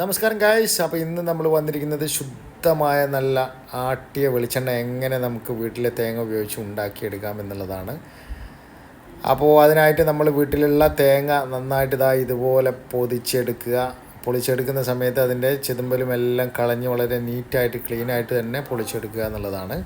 നമസ്കാരം ഗായ്സ് അപ്പോൾ ഇന്ന് നമ്മൾ വന്നിരിക്കുന്നത് ശുദ്ധമായ നല്ല ആട്ടിയ വെളിച്ചെണ്ണ എങ്ങനെ നമുക്ക് വീട്ടിലെ തേങ്ങ ഉപയോഗിച്ച് ഉണ്ടാക്കിയെടുക്കാം എന്നുള്ളതാണ്. അപ്പോൾ അതിനായിട്ട് നമ്മൾ വീട്ടിലുള്ള തേങ്ങ നന്നായിട്ട് ഇതാ ഇതുപോലെ പൊതിച്ചെടുക്കുക. പൊളിച്ചെടുക്കുന്ന സമയത്ത് അതിന്റെ ചെതുമ്പലും എല്ലാം കളഞ്ഞ് വളരെ നീറ്റായിട്ട് ക്ലീനായിട്ട് തന്നെ പൊളിച്ചെടുക്കുക എന്നുള്ളതാണ്.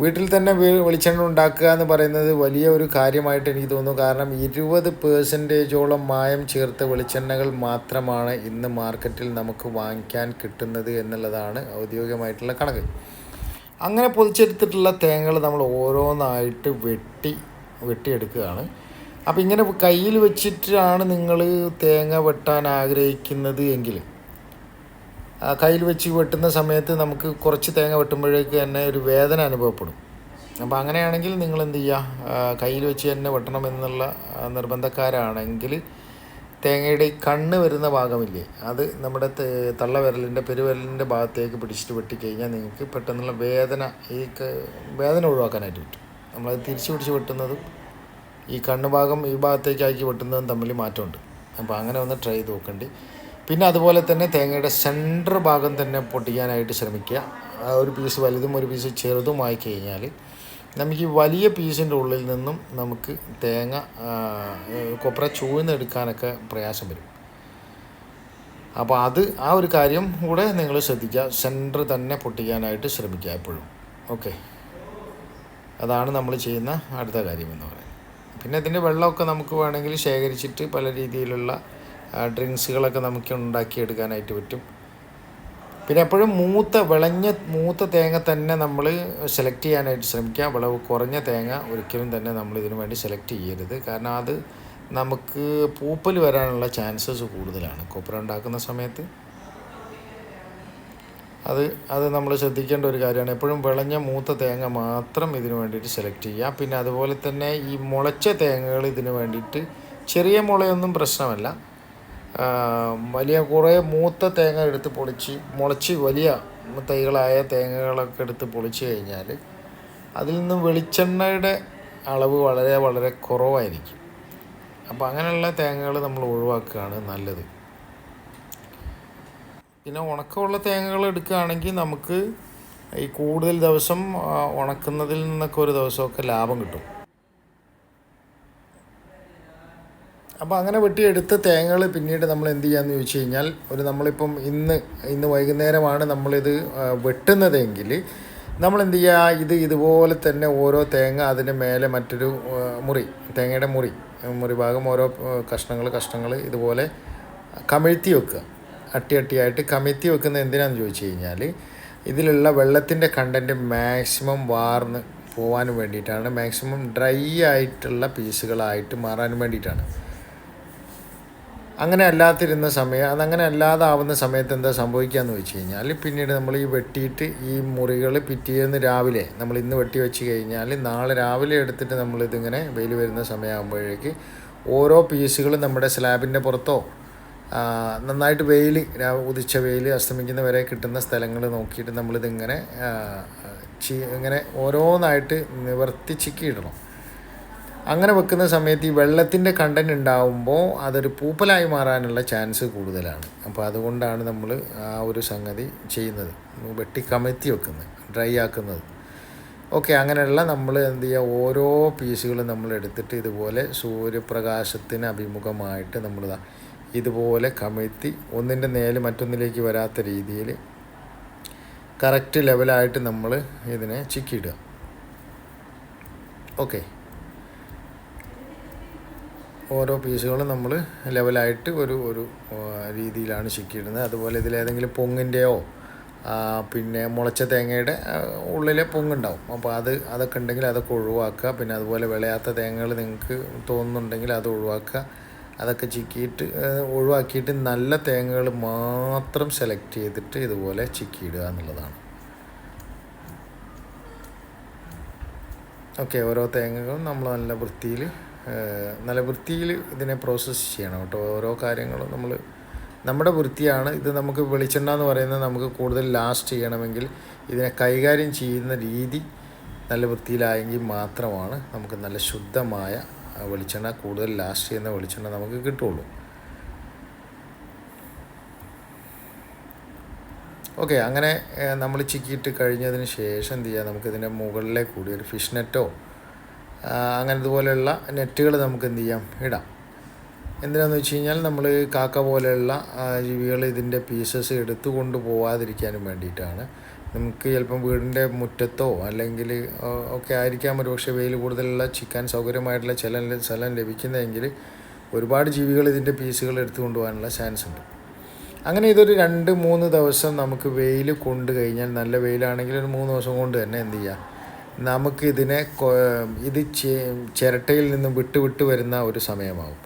വീട്ടിൽ തന്നെ വെളിച്ചെണ്ണ ഉണ്ടാക്കുക എന്ന് പറയുന്നത് വലിയ ഒരു കാര്യമായിട്ട് എനിക്ക് തോന്നുന്നു. കാരണം ഇരുപത് പേഴ്സന്റേജോളം മായം ചേർത്ത വെളിച്ചെണ്ണകൾ മാത്രമാണ് ഇന്ന് മാർക്കറ്റിൽ നമുക്ക് വാങ്ങിക്കാൻ കിട്ടുന്നത് എന്നുള്ളതാണ് ഔദ്യോഗികമായിട്ടുള്ള കണക്ക്. അങ്ങനെ പൊതിച്ചെടുത്തിട്ടുള്ള തേങ്ങകൾ നമ്മൾ ഓരോന്നായിട്ട് വെട്ടി വെട്ടിയെടുക്കുകയാണ്. അപ്പോൾ ഇങ്ങനെ കയ്യിൽ വെച്ചിട്ടാണ് നിങ്ങൾ തേങ്ങ വെട്ടാൻ ആഗ്രഹിക്കുന്നത് എങ്കിൽ കയ്യിൽ വെച്ച് വെട്ടുന്ന സമയത്ത് നമുക്ക് കുറച്ച് തേങ്ങ വെട്ടുമ്പോഴേക്ക് തന്നെ ഒരു വേദന അനുഭവപ്പെടും. അപ്പോൾ അങ്ങനെയാണെങ്കിൽ നിങ്ങൾ എന്ത് ചെയ്യുക കയ്യിൽ വെച്ച് തന്നെ വെട്ടണം എന്നുള്ള നിർബന്ധക്കാരാണെങ്കിൽ തേങ്ങയുടെ കണ്ണ് വരുന്ന ഭാഗമില്ലേ അത് നമ്മുടെ തള്ളവിരലിന്റെ പെരുവിരലിന്റെ ഭാഗത്തേക്ക് പിടിച്ചിട്ട് വെട്ടിക്കഴിഞ്ഞാൽ നിങ്ങൾക്ക് പെട്ടെന്നുള്ള വേദന ഈ വേദന ഒഴിവാക്കാനായിട്ട് പറ്റും. നമ്മളത് തിരിച്ച് പിടിച്ച് വെട്ടുന്നതും ഈ കണ്ണ് ഭാഗം ഈ ഭാഗത്തേക്കാക്കി വെട്ടുന്നതും തമ്മിൽ മാറ്റമുണ്ട്. അപ്പോൾ അങ്ങനെ ഒന്ന് ട്രൈ ചെയ്ത് നോക്കണ്ടി. പിന്നെ അതുപോലെ തന്നെ തേങ്ങയുടെ സെന്റർ ഭാഗം തന്നെ പൊട്ടിക്കാനായിട്ട് ശ്രമിക്കുക. ഒരു പീസ് വലുതും ഒരു പീസ് ചെറുതുമായി കഴിഞ്ഞാൽ നമുക്ക് ഈ വലിയ പീസിന്റെ ഉള്ളിൽ നിന്നും നമുക്ക് തേങ്ങ കൊപ്ര ചൂഴ്ന്നെടുക്കാനൊക്കെ പ്രയാസം വരും. അപ്പോൾ അത് ആ ഒരു കാര്യം കൂടെ നിങ്ങൾ ശ്രദ്ധിക്കുക. സെന്റർ തന്നെ പൊട്ടിക്കാനായിട്ട് ശ്രമിക്കുക എപ്പോഴും. ഓക്കെ അതാണ് നമ്മൾ ചെയ്യുന്ന അടുത്ത കാര്യം എന്ന് പറയുന്നത്. പിന്നെ ഇതിന്റെ വെള്ളമൊക്കെ നമുക്ക് വേണമെങ്കിൽ ശേഖരിച്ചിട്ട് പല രീതിയിലുള്ള ഡ്രിങ്ക്സുകളൊക്കെ നമുക്ക് ഉണ്ടാക്കിയെടുക്കാനായിട്ട് പറ്റും. പിന്നെ എപ്പോഴും മൂത്ത വിളഞ്ഞ മൂത്ത തേങ്ങ തന്നെ നമ്മൾ സെലക്ട് ചെയ്യാനായിട്ട് ശ്രമിക്കുക. വിളവ് കുറഞ്ഞ തേങ്ങ ഒരിക്കലും തന്നെ നമ്മൾ ഇതിനു വേണ്ടി സെലക്ട് ചെയ്യരുത്. കാരണം അത് നമുക്ക് പൂപ്പൽ വരാനുള്ള ചാൻസസ് കൂടുതലാണ്. കൊപ്ര ഉണ്ടാക്കുന്ന സമയത്ത് അത് അത് നമ്മൾ ശ്രദ്ധിക്കേണ്ട ഒരു കാര്യമാണ്. എപ്പോഴും വിളഞ്ഞ മൂത്ത തേങ്ങ മാത്രം ഇതിനു വേണ്ടിയിട്ട് സെലക്ട് ചെയ്യുക. പിന്നെ അതുപോലെ തന്നെ ഈ മുളച്ച തേങ്ങകൾ ഇതിനു വേണ്ടിയിട്ട് ചെറിയ മുളയൊന്നും പ്രശ്നമല്ല. വലിയ കുറേ മൂത്ത തേങ്ങ എടുത്ത് പൊളിച്ച് മുളച്ച് വലിയ തൈകളായ തേങ്ങകളൊക്കെ എടുത്ത് പൊളിച്ച് കഴിഞ്ഞാൽ അതിൽ നിന്ന് വെളിച്ചെണ്ണയുടെ അളവ് വളരെ വളരെ കുറവായിരിക്കും. അപ്പോൾ അങ്ങനെയുള്ള തേങ്ങകൾ നമ്മൾ ഒഴിവാക്കുകയാണ് നല്ലത്. പിന്നെ ഉണക്കമുള്ള തേങ്ങകൾ എടുക്കുകയാണെങ്കിൽ നമുക്ക് ഈ കൂടുതൽ ദിവസം ഉണക്കുന്നതിൽ നിന്നൊക്കെ ഒരു ദിവസമൊക്കെ ലാഭം കിട്ടും. അപ്പോൾ അങ്ങനെ വെട്ടിയെടുത്ത തേങ്ങകൾ പിന്നീട് നമ്മൾ എന്ത് ചെയ്യാമെന്ന് ചോദിച്ചു കഴിഞ്ഞാൽ ഒരു നമ്മളിപ്പം ഇന്ന് ഇന്ന് വൈകുന്നേരമാണ് നമ്മളിത് വെട്ടുന്നതെങ്കിൽ നമ്മൾ എന്ത് ചെയ്യുക ഇത് ഇതുപോലെ തന്നെ ഓരോ തേങ്ങ അതിന്റെ മേലെ മറ്റൊരു മുറി തേങ്ങയുടെ മുറി മുറി ഭാഗം ഓരോ കഷ്ണങ്ങൾ കഷ്ണങ്ങൾ ഇതുപോലെ കമിഴ്ത്തി വെക്കുക. അട്ടി അട്ടിയായിട്ട് കമിഴ്ത്തി വെക്കുന്നത് എന്തിനാണെന്ന് ചോദിച്ചു കഴിഞ്ഞാൽ ഇതിലുള്ള വെള്ളത്തിന്റെ കണ്ടന്റ് മാക്സിമം വാർന്ന് പോകാൻ വേണ്ടിയിട്ടാണ്. മാക്സിമം ഡ്രൈ ആയിട്ടുള്ള പീസുകളായിട്ട് മാറാൻ വേണ്ടിയിട്ടാണ്. അങ്ങനെ അല്ലാതിരുന്ന സമയം അതങ്ങനെ അല്ലാതാവുന്ന സമയത്ത് എന്താ സംഭവിക്കുകയെന്ന് വെച്ച് കഴിഞ്ഞാൽ പിന്നീട് നമ്മൾ ഈ വെട്ടിയിട്ട് ഈ മുറികൾ പിറ്റേന്ന് രാവിലെ നമ്മൾ ഇന്ന് വെട്ടി വെച്ച് കഴിഞ്ഞാൽ നാളെ രാവിലെ എടുത്തിട്ട് നമ്മളിതിങ്ങനെ വെയിൽ വരുന്ന സമയമാകുമ്പോഴേക്ക് ഓരോ പീസുകളും നമ്മുടെ സ്ലാബിന്റെ പുറത്തോ നന്നായിട്ട് വെയിൽ ഉദിച്ച വെയിൽ അസ്തമിക്കുന്ന വരെ കിട്ടുന്ന സ്ഥലങ്ങൾ നോക്കിയിട്ട് നമ്മളിതിങ്ങനെ ചി ഇങ്ങനെ ഓരോന്നായിട്ട് നിവർത്തി ചിക്കിയിടണം. അങ്ങനെ വെക്കുന്ന സമയത്ത് ഈ വെള്ളത്തിന്റെ കണ്ടന്റ് ഉണ്ടാവുമ്പോൾ അതൊരു പൂപ്പലായി മാറാനുള്ള ചാൻസ് കൂടുതലാണ്. അപ്പോൾ അതുകൊണ്ടാണ് നമ്മൾ ആ ഒരു സംഗതി ചെയ്യുന്നത്. വെട്ടി കമഴ്ത്തി വെക്കുന്നത് ഡ്രൈ ആക്കുന്നത്. ഓക്കെ അങ്ങനെയുള്ള നമ്മൾ എന്ത് ചെയ്യുക ഓരോ പീസുകളും നമ്മൾ എടുത്തിട്ട് ഇതുപോലെ സൂര്യപ്രകാശത്തിന് അഭിമുഖമായിട്ട് നമ്മൾ ഇതുപോലെ കമഴ്ത്തി ഒന്നിന്റെ നേൽ മറ്റൊന്നിലേക്ക് വരാത്ത രീതിയിൽ കറക്റ്റ് ലെവലായിട്ട് നമ്മൾ ഇതിനെ ചിക്കിയിടുക. ഓക്കെ ഓരോ പീസുകളും നമ്മൾ ലെവലായിട്ട് ഒരു ഒരു രീതിയിലാണ് ശിക്കിയിടുന്നത് അതുപോലെ ഇതിലേതെങ്കിലും പൊങ്ങിന്റെയോ പിന്നെ മുളച്ച തേങ്ങയുടെ ഉള്ളിലെ പൊങ്ങുണ്ടാവും. അപ്പോൾ അത് അതൊക്കെ ഉണ്ടെങ്കിൽ അതൊക്കെ ഒഴിവാക്കുക. പിന്നെ അതുപോലെ വിളയാത്ത തേങ്ങകൾ നിങ്ങൾക്ക് തോന്നുന്നുണ്ടെങ്കിൽ അത് ഒഴിവാക്കുക. അതൊക്കെ ചിക്കിയിട്ട് ഒഴിവാക്കിയിട്ട് നല്ല തേങ്ങകൾ മാത്രം സെലക്ട് ചെയ്തിട്ട് ഇതുപോലെ ചിക്കിയിടുക എന്നുള്ളതാണ്. ഓക്കെ ഓരോ തേങ്ങകളും നമ്മൾ നല്ല വൃത്തിയിൽ നല്ല വൃത്തിയിൽ ഇതിനെ പ്രോസസ്സ് ചെയ്യണം കേട്ടോ. ഓരോ കാര്യങ്ങളും നമ്മൾ നമ്മുടെ വൃത്തിയാണ്. ഇത് നമുക്ക് വെളിച്ചെണ്ണ എന്ന് പറയുന്നത് നമുക്ക് കൂടുതൽ ലാസ്റ്റ് ചെയ്യണമെങ്കിൽ ഇതിനെ കൈകാര്യം ചെയ്യുന്ന രീതി നല്ല വൃത്തിയിലായെങ്കിൽ മാത്രമാണ് നമുക്ക് നല്ല ശുദ്ധമായ വെളിച്ചെണ്ണ കൂടുതൽ ലാസ്റ്റ് ചെയ്യുന്ന വെളിച്ചെണ്ണ നമുക്ക് കിട്ടുള്ളൂ. ഓക്കെ അങ്ങനെ നമ്മൾ ചിക്കിയിട്ട് കഴിഞ്ഞതിന് ശേഷം എന്ത് ചെയ്യുക നമുക്കിതിന്റെ മുകളിലെ കൂടി ഒരു ഫിഷ് നെറ്റോ അങ്ങനെ ഇതുപോലെയുള്ള നെറ്റുകൾ നമുക്ക് എന്ത് ചെയ്യാം? ഇടാം. എന്തിനാന്ന് വെച്ച് കഴിഞ്ഞാൽ നമ്മൾ കാക്ക പോലെയുള്ള ജീവികൾ ഇതിന്റെ പീസസ് എടുത്തു കൊണ്ട് പോവാതിരിക്കാനും വേണ്ടിയിട്ടാണ്. നമുക്ക് ചിലപ്പം വീടിന്റെ മുറ്റത്തോ അല്ലെങ്കിൽ ഒക്കെ ആയിരിക്കാം ഒരു പക്ഷേ വെയിൽ കൂടുതലുള്ള ചിക്കാൻ സൗകര്യമായിട്ടുള്ള ചില സ്ഥലം ലഭിക്കുന്നതെങ്കിൽ ഒരുപാട് ജീവികൾ ഇതിന്റെ പീസുകൾ എടുത്തു കൊണ്ടുപോകാനുള്ള ചാൻസ് ഉണ്ട്. അങ്ങനെ ഇതൊരു രണ്ട് മൂന്ന് ദിവസം നമുക്ക് വെയിൽ കൊണ്ടു കഴിഞ്ഞാൽ നല്ല വെയിലാണെങ്കിൽ ഒരു മൂന്ന് ദിവസം കൊണ്ട് തന്നെ എന്ത് ചെയ്യാം? നമുക്കിതിനെ ഇത് ചിരട്ടയിൽ നിന്നും വിട്ട് വിട്ട് വരുന്ന ഒരു സമയമാവും.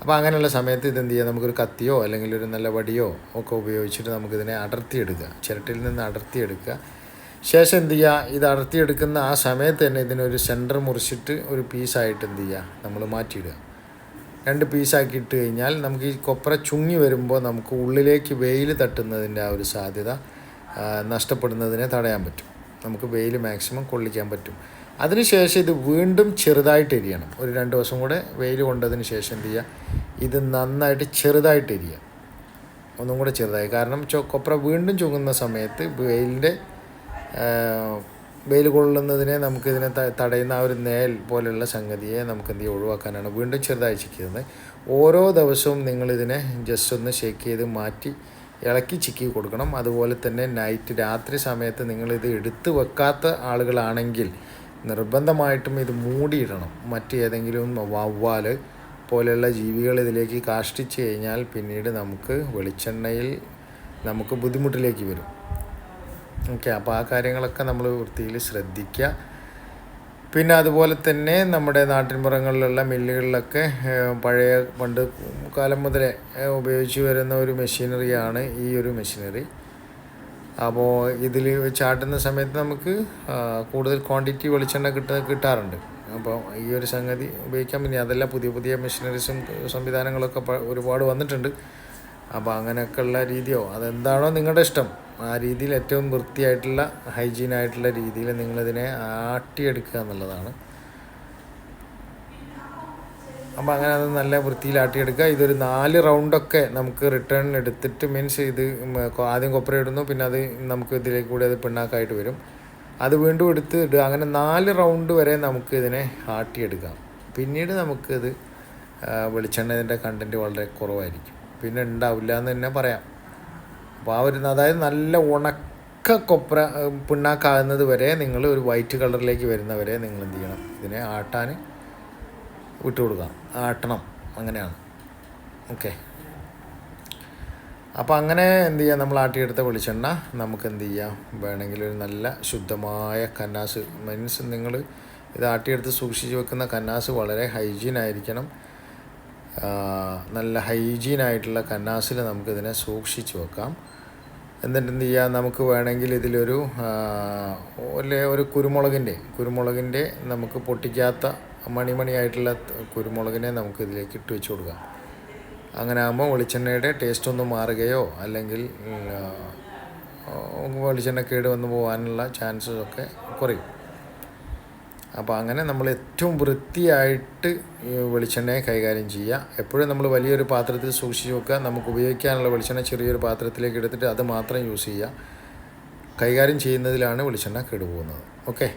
അപ്പോൾ അങ്ങനെയുള്ള സമയത്ത് ഇതെന്ത് ചെയ്യുക നമുക്കൊരു കത്തിയോ അല്ലെങ്കിൽ ഒരു നല്ല വടിയോ ഒക്കെ ഉപയോഗിച്ചിട്ട് നമുക്കിതിനെ അടർത്തിയെടുക്കുക. ചിരട്ടയിൽ നിന്ന് അടർത്തിയെടുക്കുക. ശേഷം എന്ത് ചെയ്യുക ഇത് അടർത്തിയെടുക്കുന്ന ആ സമയത്ത് തന്നെ ഇതിനൊരു സെന്റർ മുറിച്ചിട്ട് ഒരു പീസായിട്ട് എന്ത് ചെയ്യുക നമ്മൾ മാറ്റിയിടുക. രണ്ട് പീസാക്കി ഇട്ട് കഴിഞ്ഞാൽ നമുക്ക് ഈ കൊപ്ര ചുങ്ങി വരുമ്പോൾ നമുക്ക് ഉള്ളിലേക്ക് വെയിൽ തട്ടുന്നതിന്റെ ആ ഒരു സാധ്യത നഷ്ടപ്പെടുന്നതിനെ തടയാൻ പറ്റും. നമുക്ക് വെയിൽ മാക്സിമം കൊള്ളിക്കാൻ പറ്റും. അതിനുശേഷം ഇത് വീണ്ടും ചെറുതായിട്ട് എരിയണം. ഒരു രണ്ട് ദിവസം കൂടെ വെയിൽ കൊണ്ടതിന് ശേഷം എന്ത് ചെയ്യുക? ഇത് നന്നായിട്ട് ചെറുതായിട്ട് എരിയുക. ഒന്നും കൂടെ ചെറുതായി. കാരണം കൊപ്ര വീണ്ടും ചുങ്ങുന്ന സമയത്ത് വെയിലിന്റെ വെയിൽ കൊള്ളുന്നതിനെ നമുക്കിതിനെ തടയുന്ന ആ ഒരു നേൽ പോലെയുള്ള സംഗതിയെ നമുക്ക് എന്ത് ഒഴിവാക്കാനാണ്. വീണ്ടും ചെറുതായി ചിക്കുന്നത് ഓരോ ദിവസവും നിങ്ങളിതിനെ ജസ്റ്റ് ഒന്ന് ഷേക്ക് ചെയ്ത് മാറ്റി ഇളക്കി ചിക്കി കൊടുക്കണം. അതുപോലെ തന്നെ നൈറ്റ് രാത്രി സമയത്ത് നിങ്ങളിത് എടുത്തു വെക്കാത്ത ആളുകളാണെങ്കിൽ നിർബന്ധമായിട്ടും ഇത് മൂടിയിടണം. മറ്റേതെങ്കിലും വവ്വാൽ പോലെയുള്ള ജീവികൾ ഇതിലേക്ക് കാഷ്ടിച്ച് കഴിഞ്ഞാൽ പിന്നീട് നമുക്ക് വെളിച്ചെണ്ണയിൽ നമുക്ക് ബുദ്ധിമുട്ടിലേക്ക് വരും. ഓക്കെ അപ്പോൾ ആ കാര്യങ്ങളൊക്കെ നമ്മൾ വൃത്തിയിൽ ശ്രദ്ധിക്കുക. പിന്നെ അതുപോലെ തന്നെ നമ്മുടെ നാട്ടിൻപുറങ്ങളിലുള്ള മില്ലുകളിലൊക്കെ പഴയ പണ്ട് കാലം മുതലേ ഉപയോഗിച്ച് വരുന്ന ഒരു മെഷീനറിയാണ് ഈ ഒരു മെഷീനറി. അപ്പോൾ ഇതിൽ ചാട്ടുന്ന സമയത്ത് നമുക്ക് കൂടുതൽ ക്വാണ്ടിറ്റി വെളിച്ചെണ്ണ കിട്ട കിട്ടാറുണ്ട്. അപ്പോൾ ഈ ഒരു സംഗതി ഉപയോഗിക്കാൻ പിന്നെ അതെല്ലാം പുതിയ പുതിയ മെഷീനറീസും സംവിധാനങ്ങളൊക്കെ ഒരുപാട് വന്നിട്ടുണ്ട്. അപ്പോൾ അങ്ങനെയൊക്കെയുള്ള രീതിയോ? അതെന്താണോ നിങ്ങളുടെ ഇഷ്ടം. ആ രീതിയിൽ ഏറ്റവും വൃത്തിയായിട്ടുള്ള ഹൈജീൻ ആയിട്ടുള്ള രീതിയിൽ നിങ്ങളിതിനെ ആട്ടിയെടുക്കുക എന്നുള്ളതാണ്. അപ്പോൾ അങ്ങനെ അത് നല്ല വൃത്തിയിൽ ആട്ടിയെടുക്കുക. ഇതൊരു നാല് റൗണ്ടൊക്കെ നമുക്ക് റിട്ടേൺ എടുത്തിട്ട് മീൻസ് ഇത് ആദ്യം കൊപ്പര ഇടുന്നു. പിന്നെ അത് നമുക്ക് ഇതിലേക്ക് കൂടി അത് പിണ്ണാക്കായിട്ട് വരും. അത് വീണ്ടും എടുത്ത് ഇടുക. അങ്ങനെ നാല് റൗണ്ട് വരെ നമുക്ക് ഇതിനെ ആട്ടിയെടുക്കാം. പിന്നീട് നമുക്കിത് വെളിച്ചെണ്ണ ഇതിന്റെ കണ്ടന്റ് വളരെ കുറവായിരിക്കും. പിന്നെ ഉണ്ടാവില്ല എന്ന് തന്നെ പറയാം. അപ്പോൾ ആ ഒരു അതായത് നല്ല ഉണക്ക കൊപ്ര പിണ്ണാക്കാകുന്നത് വരെ നിങ്ങൾ ഒരു വൈറ്റ് കളറിലേക്ക് വരുന്നവരെ നിങ്ങൾ എന്ത് ചെയ്യണം? ഇതിനെ ആട്ടാൻ വിട്ടു കൊടുക്കാം ആട്ടണം. അങ്ങനെയാണ്. ഓക്കെ. അപ്പോൾ അങ്ങനെ എന്ത് ചെയ്യാം? നമ്മൾ ആട്ടിയെടുത്ത വെളിച്ചെണ്ണ നമുക്ക് എന്ത് ചെയ്യാം? വേണമെങ്കിൽ ഒരു നല്ല ശുദ്ധമായ കന്നാസ്. മീൻസ് നിങ്ങൾ ഇത് ആട്ടിയെടുത്ത് സൂക്ഷിച്ച് വെക്കുന്ന കന്നാസ് വളരെ ഹൈജീൻ ആയിരിക്കണം. നല്ല ഹൈജീൻ ആയിട്ടുള്ള കന്നാസിൽ നമുക്കിതിനെ സൂക്ഷിച്ചു വെക്കാം. എന്നിട്ട് എന്ത് ചെയ്യാം? നമുക്ക് വേണമെങ്കിൽ ഇതിലൊരു ഒരു കുരുമുളകിന്റെ കുരുമുളകിന്റെ നമുക്ക് പൊട്ടിക്കാത്ത മണിമണിയായിട്ടുള്ള കുരുമുളകിനെ നമുക്ക് ഇതിലേക്ക് ഇട്ട് വെച്ച് കൊടുക്കാം. അങ്ങനെ ആകുമ്പോൾ വെളിച്ചെണ്ണയുടെ ടേസ്റ്റ് ഒന്ന് മാറുകയോ അല്ലെങ്കിൽ വെളിച്ചെണ്ണ കേട് വന്ന് പോകാനുള്ള ചാൻസസ് ഒക്കെ കുറയും. അപ്പോൾ അങ്ങനെ നമ്മൾ ഏറ്റവും വൃത്തിയായിട്ട് വെളിച്ചെണ്ണയെ കൈകാര്യം ചെയ്യുക എപ്പോഴും നമ്മൾ വലിയൊരു പാത്രത്തിൽ സൂക്ഷിച്ച് വെക്കുക. നമുക്ക് ഉപയോഗിക്കാനുള്ള വെളിച്ചെണ്ണ ചെറിയൊരു പാത്രത്തിലേക്ക് എടുത്തിട്ട് അത് മാത്രം യൂസ് ചെയ്യുക കൈകാര്യം ചെയ്യുന്നതിലാണ് വെളിച്ചെണ്ണ കെടുപോകുന്നത്. ഓക്കെ?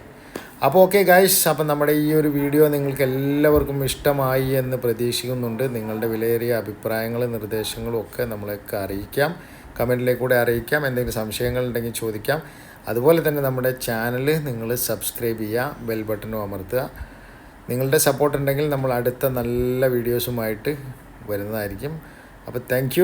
അപ്പോൾ ഓക്കെ ഗൈസ് അപ്പം നമ്മുടെ ഈ ഒരു വീഡിയോ നിങ്ങൾക്ക് എല്ലാവർക്കും ഇഷ്ടമായി എന്ന് പ്രതീക്ഷിക്കുന്നുണ്ട്. നിങ്ങളുടെ വിലയേറിയ അഭിപ്രായങ്ങളും നിർദ്ദേശങ്ങളും ഒക്കെ നമ്മളെയൊക്കെ അറിയിക്കാം. കമന്റിലേക്കൂടെ അറിയിക്കാം. എന്തെങ്കിലും സംശയങ്ങൾ ഉണ്ടെങ്കിൽ ചോദിക്കാം. അതുപോലെ തന്നെ നമ്മുടെ ചാനൽ നിങ്ങൾ സബ്സ്ക്രൈബ് ചെയ്യുക ബെൽ ബട്ടണും അമർത്തുക. നിങ്ങളുടെ സപ്പോർട്ട് ഉണ്ടെങ്കിൽ നമ്മൾ അടുത്ത നല്ല വീഡിയോസുമായിട്ട് വരുന്നതായിരിക്കും. അപ്പോൾ താങ്ക്